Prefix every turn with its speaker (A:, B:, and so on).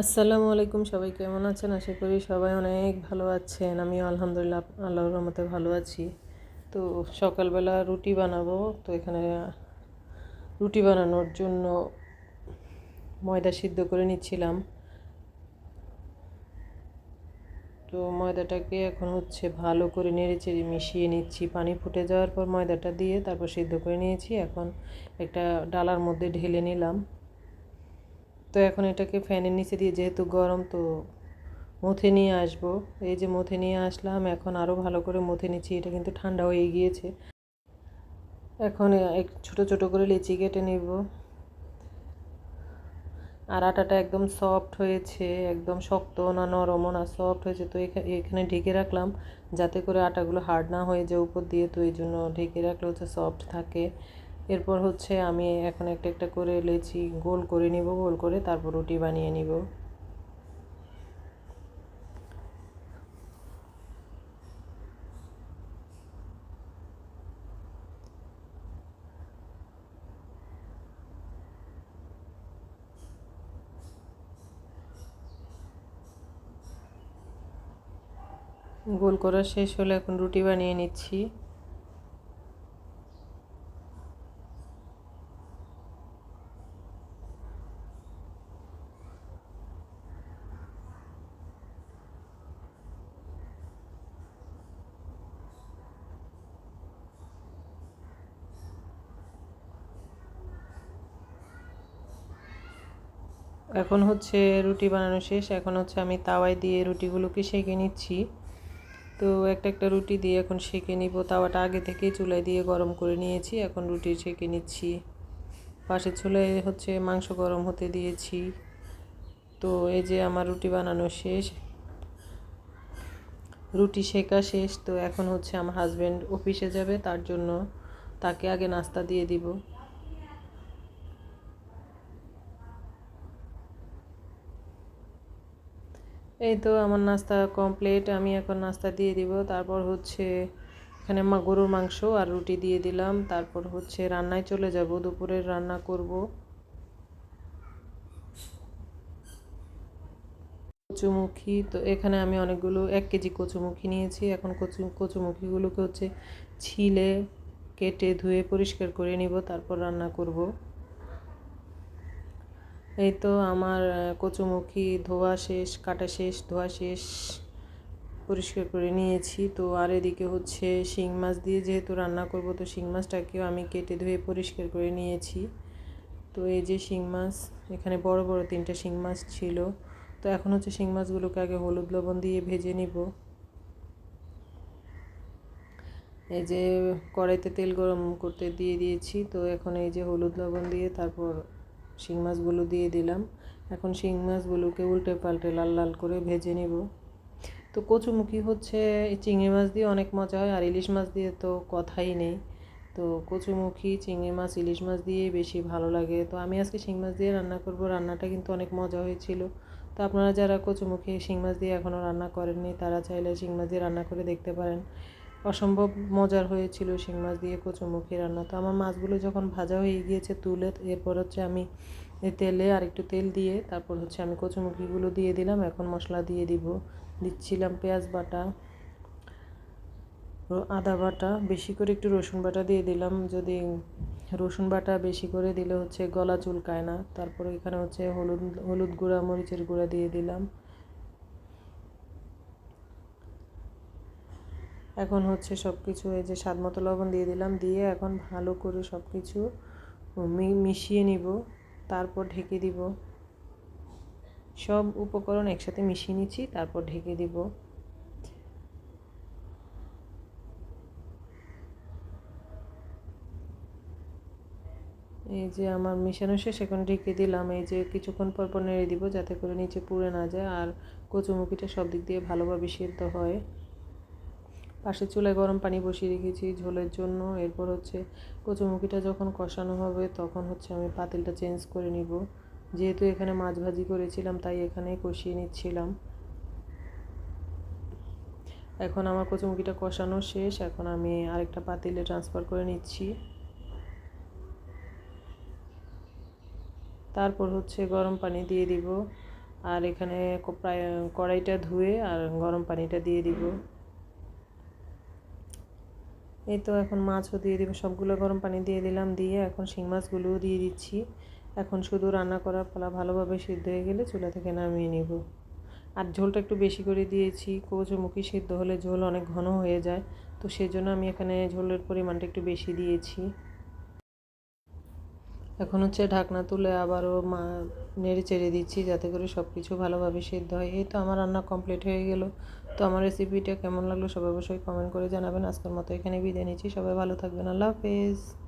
A: আসসালামু আলাইকুম, সবাই কেমন আছেন? আশা করি সবাই অনেক ভালো আছেন। আমিও আলহামদুলিল্লাহ আল্লাহর রহমতে ভালো আছি। তো সকালবেলা রুটি বানাবো। তো এখানে রুটি বানানোর জন্য ময়দা সিদ্ধ করে নিচ্ছিলাম। তো ময়দাটাকে এখন হচ্ছে ভালো করে নেড়ে চেড়ে মিশিয়ে নিচ্ছি। পানি ফুটে যাওয়ার পর ময়দাটা দিয়ে তারপর সিদ্ধ করে নিয়েছি। এখন একটা ডালার মধ্যে ঢেলে নিলাম। তো এখন এটাকে ফ্যানের নিচে দিয়ে যেহেতু গরম, তো মথে নিয়ে আসব। এই যে মথে নিয়ে আসলাম, এখন আরও ভালো করে মথে নিচ্ছি। এটা কিন্তু ঠান্ডা হয়ে গিয়েছে। এখন এক ছোটো ছোটো করে লিচি কেটে নেব। আর আটাটা একদম সফট হয়েছে, একদম শক্ত না নরমও না, সফট হয়েছে। তো এখানে ঢেকে রাখলাম, যাতে করে আটাগুলো হার্ড না হয়ে যায় উপর দিয়ে। তো এই জন্য ঢেকে রাখলে হচ্ছে সফট থাকে। এরপর হচ্ছে আমি এখন একটা একটা করে লেচি গোল করে নিব, গোল করে তারপর রুটি বানিয়ে নিব। গোল করা শেষ হলে এখন রুটি বানিয়ে নিচ্ছি। এখন হচ্ছে রুটি বানানো শেষ। এখন হচ্ছে আমি তাওয়ায় দিয়ে রুটিগুলোকে সেঁকে নিচ্ছি। তো একটা একটা রুটি দিয়ে এখন সেঁকে নিব। তাওয়াটা আগে থেকেই চুলায় দিয়ে গরম করে নিয়েছি। এখন রুটি সেঁকে নিচ্ছি। পাশে চুলায় হচ্ছে মাংস গরম হতে দিয়েছি। তো এই যে আমার রুটি বানানো শেষ। রুটি শেখা শেষ। তো এখন হচ্ছে আমার হাজব্যান্ড অফিসে যাবে। তার জন্য তাকে আগে নাস্তা দিয়ে দিব। এই তো আমার নাস্তা কমপ্লিট আমি এখন নাস্তা দিয়ে দিব। তারপর হচ্ছে এখানে মা গরুর মাংস আর রুটি দিয়ে দিলাম। তারপর হচ্ছে রান্নায় চলে যাব, দুপুরের রান্না করব। কচুমুখী, তো এখানে আমি অনেকগুলো, এক কেজি কচুমুখী নিয়েছি। এখন কচু, কচুমুখীগুলোকে হচ্ছে ছিলে, কেটে ধুয়ে পরিষ্কার করে নিব, তারপর রান্না করব। এই তো আমার কচুমুখী, ধোয়া শেষ, কাটা শেষ, ধোয়া শেষ পরিষ্কার করে নিয়েছি। তো আর এদিকে হচ্ছে শিং মাছ দিয়ে যেহেতু রান্না করব, তো শিং মাছটাকেও আমি কেটে ধুয়ে পরিষ্কার করে নিয়েছি। তো এই যে শিং মাছ, এখানে বড় বড় তিনটা শিং মাছ ছিল। তো এখন হচ্ছে শিং মাছগুলোকে আগে হলুদ লবণ দিয়ে ভেজে নিব। এই যে কড়াইতে তেল গরম করতে দিয়ে দিয়েছি। তো এখন এই যে হলুদ লবণ দিয়ে তারপর শিং মাছগুলো দিয়ে দিলাম। এখন শিং মাছগুলোকে উল্টে পাল্টে লাল লাল করে ভেজে নেব। তো কচুমুখী হচ্ছে চিংড়ি মাছ দিয়ে অনেক মজা হয়, আর ইলিশ মাছ দিয়ে তো কথাই নেই। তো কচুমুখী, চিংড়ি মাছ, ইলিশ মাছ দিয়ে বেশি ভালো লাগে। তো আমি আজকে শিং মাছ দিয়ে রান্না করব। রান্নাটা কিন্তু অনেক মজা হয়েছিল। তো আপনারা যারা কচুমুখী শিং মাছ দিয়ে এখনও রান্না করেননি, তারা চাইলে শিং মাছ দিয়ে রান্না করে দেখতে পারেন। অসম্ভব মজার হয়েছিল শিং মাছ দিয়ে কচুমুখী রান্না। তো আমার মাছগুলো যখন ভাজা হয়ে গিয়েছে তুলে, এরপর হচ্ছে আমি তেলে আর একটু তেল দিয়ে, তারপর হচ্ছে আমি কচুমুখিগুলো দিয়ে দিলাম। এখন মশলা দিয়ে দিব। দিচ্ছিলাম পেঁয়াজ বাটা আদা বাটা, বেশি করে একটু রসুন বাটা দিয়ে দিলাম। যদি রসুন বাটা বেশি করে দিলে হচ্ছে গলা চুলকায় না। তারপরে এখানে হচ্ছে হলুদ হলুদ গুঁড়া, মরিচের গুঁড়া দিয়ে দিলাম। এখন হচ্ছে সব কিছু এই যে স্বাদ মতো লবণ দিয়ে দিলাম, দিয়ে এখন ভালো করে সব কিছু মিশিয়ে নিব, তারপর ঢেকে দিব। সব উপকরণ একসাথে মিশিয়ে নিচ্ছি, তারপর ঢেকে দিব। এই যে আমার মিশানো শেষ, এখন ঢেকে দিলাম। এই যে কিছুক্ষণ পর পর নেড়ে দিব, যাতে করে নিচে পুড়ে না যায়, আর কচুমুখিটা সব দিক দিয়ে ভালোভাবে সেদ্ধ হয়। পাশে চুলায় গরম পানি বসিয়ে রেখেছি ঝোলের জন্য। এরপর হচ্ছে কচুমুখিটা যখন কষানো হবে, তখন হচ্ছে আমি পাতিলটা চেঞ্জ করে নিব। যেহেতু এখানে মাছ ভাজি করেছিলাম, তাই এখানে কষিয়ে নিচ্ছিলাম। এখন আমার কচুমুখিটা কষানো শেষ। এখন আমি আরেকটা পাতিলে ট্রান্সফার করে নিচ্ছি। তারপর হচ্ছে গরম পানি দিয়ে দিব। আর এখানে প্রায়, কড়াইটা ধুয়ে আর গরম পানিটা দিয়ে দিব। এই তো এখন মাছও দিয়ে দিব, সবগুলো গরম পানি দিয়ে দিলাম, দিয়ে এখন শিং মাছগুলোও দিয়ে দিচ্ছি। এখন শুধু রান্না করার পালা ভালোভাবে সিদ্ধ হয়ে গেলে চুলা থেকে নামিয়ে নিব। আর ঝোলটা একটু বেশি করে দিয়েছি, কচুমুখী সিদ্ধ হলে ঝোল অনেক ঘন হয়ে যায়, তো সেজন্য আমি এখানে ঝোলের পরিমাণটা একটু বেশি দিয়েছি। এখন হচ্ছে ঢাকনা তুলে আবারও মা নেড়ে চেড়ে দিচ্ছি যাতে করে সব কিছু ভালোভাবে সিদ্ধ হয়। এই তো আমার রান্না কমপ্লিট হয়ে গেল। তো আমার রেসিপিটা কেমন লাগল সবাই অবশ্যই কমেন্ট করে জানাবেন। আজকের মতো এখানে বিদায় নিচ্ছি। সবাই ভালো থাকবেন। আল্লাহ হাফেজ।